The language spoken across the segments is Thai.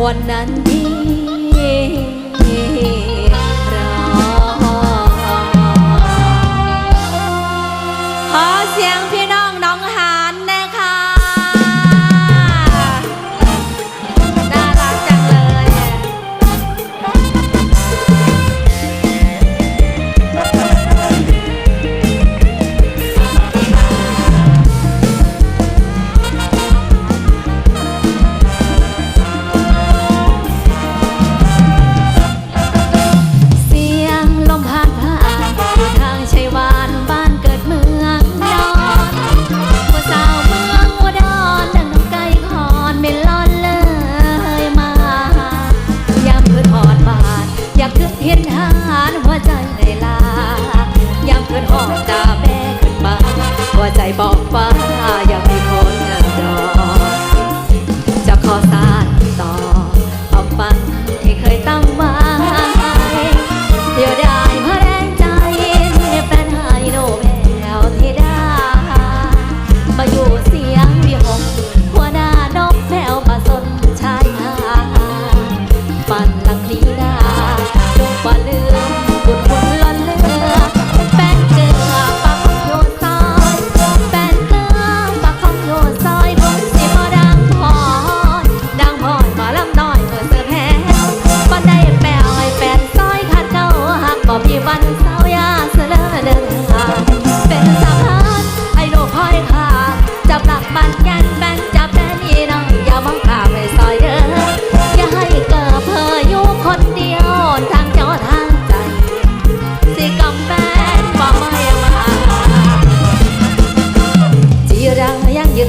วันนั้นดีร้องขอเสียงเพีย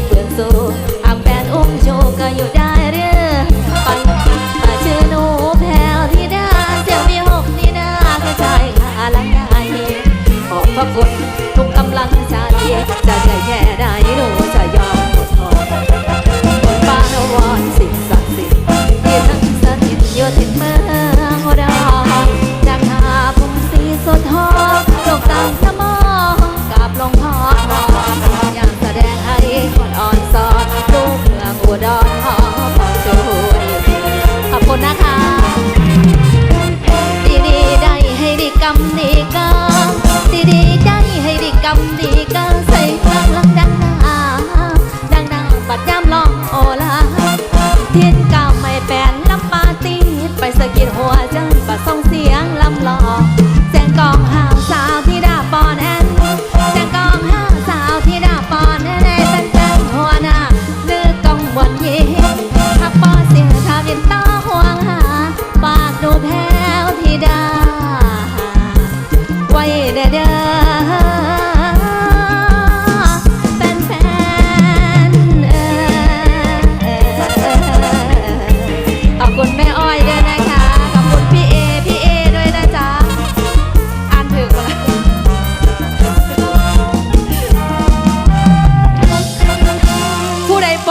เฟื่องสูอาแปดองค์โชก็อยู่ได้เรื่อไปมาชื่อหนูแพลวที่ดาเจ้ามีหกนี่นาก็ใช่ค่ะลังได้ขอบพระคุทุกกำลังชาติจะใช่แค่ได้ ดีกาดีดีใจให้ได้กำดีกา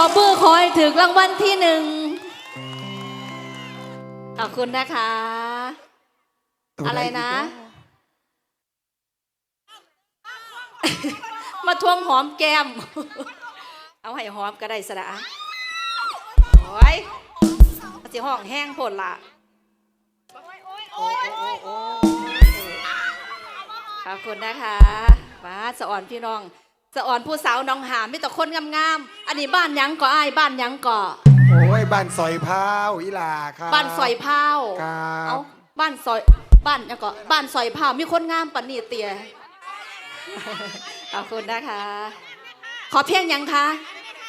อเบอร์คอยถึงรางวัลที่หนึ่งขอบคุณนะคะ อะไรนะ มาทวงหอมแก้ม เอาให้หอมก็ได้สระโอ้ยสีห้องแห้งผลละขอบคุณนะคะมาสอนพี่น้อง สะอ่อนผู้สาวน้องหามมีแต่คนงามๆ อันนี้บ้านยังก่ออ้ายบ้านยังก่อโอ้ยบ้านซอยพร้าวอีลาครับ บ้านซอยพร้าวครับ เอาบ้านซอยบ้านยังก่อบ้านซอยพร้าวมีคนงามปานนีเตียขอบคุณนะคะ ขอเพียงยังคะ